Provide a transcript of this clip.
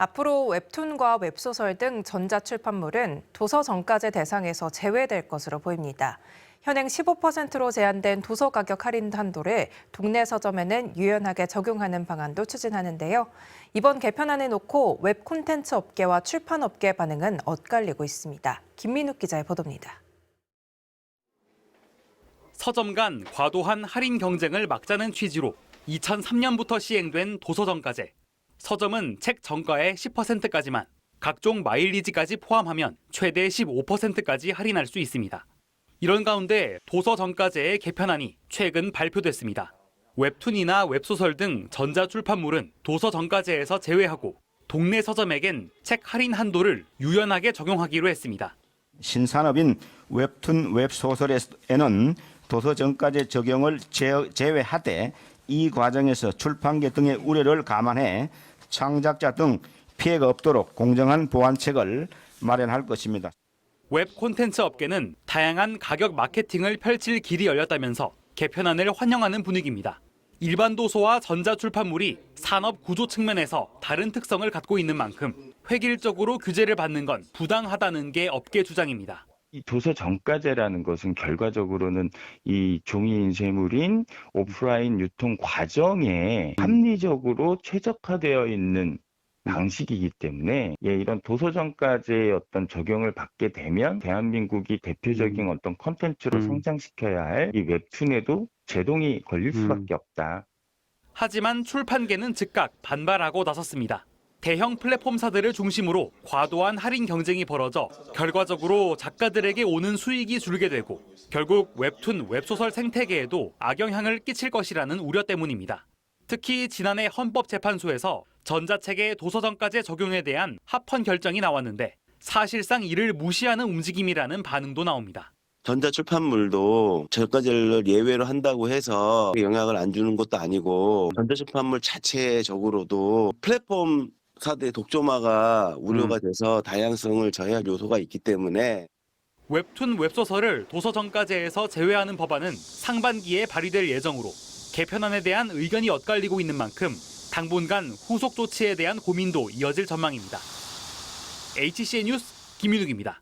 앞으로 웹툰과 웹소설 등 전자출판물은 도서정가제 대상에서 제외될 것으로 보입니다. 현행 15%로 제한된 도서 가격 할인 한도를 동네 서점에는 유연하게 적용하는 방안도 추진하는데요. 이번 개편안을 놓고 웹 콘텐츠 업계와 출판 업계 반응은 엇갈리고 있습니다. 김민욱 기자의 보도입니다. 서점 간 과도한 할인 경쟁을 막자는 취지로 2003년부터 시행된 도서정가제. 서점은 책 정가의 10%까지만 각종 마일리지까지 포함하면 최대 15%까지 할인할 수 있습니다. 이런 가운데 도서 정가제의 개편안이 최근 발표됐습니다. 웹툰이나 웹소설 등 전자출판물은 도서 정가제에서 제외하고 동네 서점에겐 책 할인 한도를 유연하게 적용하기로 했습니다. 신산업인 웹툰 웹소설에는 도서 정가제 적용을 제- 제외하되 이 과정에서 출판계 등의 우려를 감안해 창작자 등 피해가 없도록 공정한 보완책을 마련할 것입니다. 웹 콘텐츠 업계는 다양한 가격 마케팅을 펼칠 길이 열렸다면서 개편안을 환영하는 분위기입니다. 일반 도서와 전자출판물이 산업 구조 측면에서 다른 특성을 갖고 있는 만큼 획일적으로 규제를 받는 건 부당하다는 게 업계 주장입니다. 이 도서 정가제라는 것은 결과적으로는 이 종이 인쇄물인 오프라인 유통 과정에 합리적으로 최적화되어 있는 방식이기 때문에 예, 이런 도서 정가제의 어떤 적용을 받게 되면 대한민국이 대표적인 어떤 컨텐츠로 음. 성장시켜야 할 이 웹툰에도 제동이 걸릴 수밖에 없다. 하지만 출판계는 즉각 반발하고 나섰습니다. 대형 플랫폼사들을 중심으로 과도한 할인 경쟁이 벌어져 결과적으로 작가들에게 오는 수익이 줄게 되고 결국 웹툰, 웹소설 생태계에도 악영향을 끼칠 것이라는 우려 때문입니다. 특히 지난해 헌법재판소에서 전자책의 도서정가제 적용에 대한 합헌 결정이 나왔는데 사실상 이를 무시하는 움직임이라는 반응도 나옵니다. 전자출판물도 저가제를 예외로 한다고 해서 영향을 안 주는 것도 아니고 전자출판물 자체적으로도 플랫폼 사들의 독점화가 우려가 돼서 다양성을 저해할 요소가 있기 때문에 웹툰 웹소설을 도서정가제에서 제외하는 법안은 상반기에 발의될 예정으로 개편안에 대한 의견이 엇갈리고 있는 만큼 당분간 후속 조치에 대한 고민도 이어질 전망입니다. HCN 뉴스 김윤욱입니다.